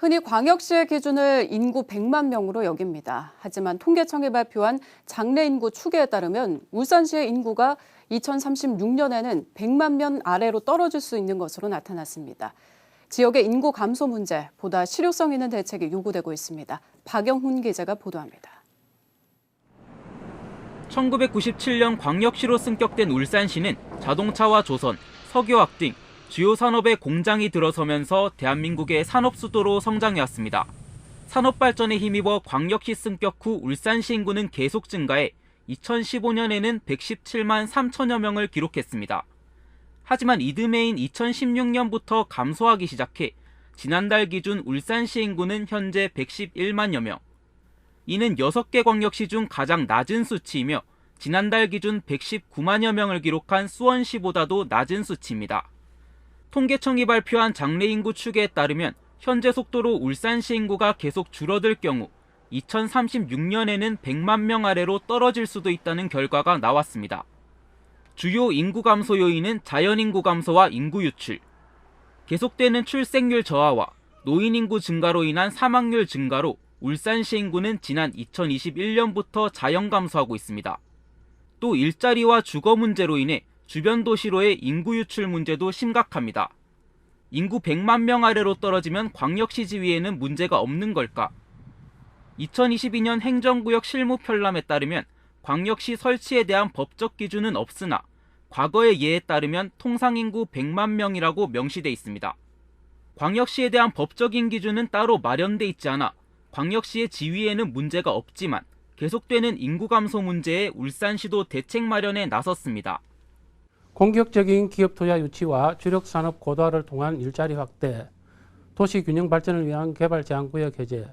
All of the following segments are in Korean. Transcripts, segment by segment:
흔히 광역시의 기준을 인구 100만 명으로 여깁니다. 하지만 통계청이 발표한 장래 인구 추계에 따르면 울산시의 인구가 2036년에는 100만 명 아래로 떨어질 수 있는 것으로 나타났습니다. 지역의 인구 감소 문제, 보다 실효성 있는 대책이 요구되고 있습니다. 박영훈 기자가 보도합니다. 1997년 광역시로 승격된 울산시는 자동차와 조선, 석유화학 등 주요 산업의 공장이 들어서면서 대한민국의 산업 수도로 성장해왔습니다. 산업 발전에 힘입어 광역시 승격 후 울산시 인구는 계속 증가해 2015년에는 117만 3천여 명을 기록했습니다. 하지만 이듬해인 2016년부터 감소하기 시작해 지난달 기준 울산시 인구는 현재 111만여 명. 이는 6개 광역시 중 가장 낮은 수치이며 지난달 기준 119만여 명을 기록한 수원시보다도 낮은 수치입니다. 통계청이 발표한 장래 인구 추계에 따르면 현재 속도로 울산시 인구가 계속 줄어들 경우 2036년에는 100만 명 아래로 떨어질 수도 있다는 결과가 나왔습니다. 주요 인구 감소 요인은 자연 인구 감소와 인구 유출, 계속되는 출생률 저하와 노인 인구 증가로 인한 사망률 증가로 울산시 인구는 지난 2021년부터 자연 감소하고 있습니다. 또 일자리와 주거 문제로 인해 주변 도시로의 인구 유출 문제도 심각합니다. 인구 100만 명 아래로 떨어지면 광역시 지위에는 문제가 없는 걸까? 2022년 행정구역 실무 편람에 따르면 광역시 설치에 대한 법적 기준은 없으나 과거의 예에 따르면 통상 인구 100만 명이라고 명시돼 있습니다. 광역시에 대한 법적인 기준은 따로 마련돼 있지 않아 광역시의 지위에는 문제가 없지만 계속되는 인구 감소 문제에 울산시도 대책 마련에 나섰습니다. 공격적인 기업 투자 유치와 주력 산업 고도화를 통한 일자리 확대, 도시 균형 발전을 위한 개발 제한 구역 해제,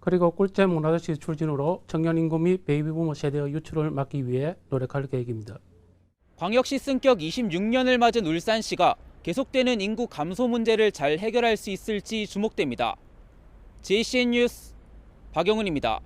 그리고 꿀잼 문화도시 출진으로 청년 인구 및 베이비 부모 세대의 유출을 막기 위해 노력할 계획입니다. 광역시 승격 26년을 맞은 울산시가 계속되는 인구 감소 문제를 잘 해결할 수 있을지 주목됩니다. JCN 뉴스 박영훈입니다.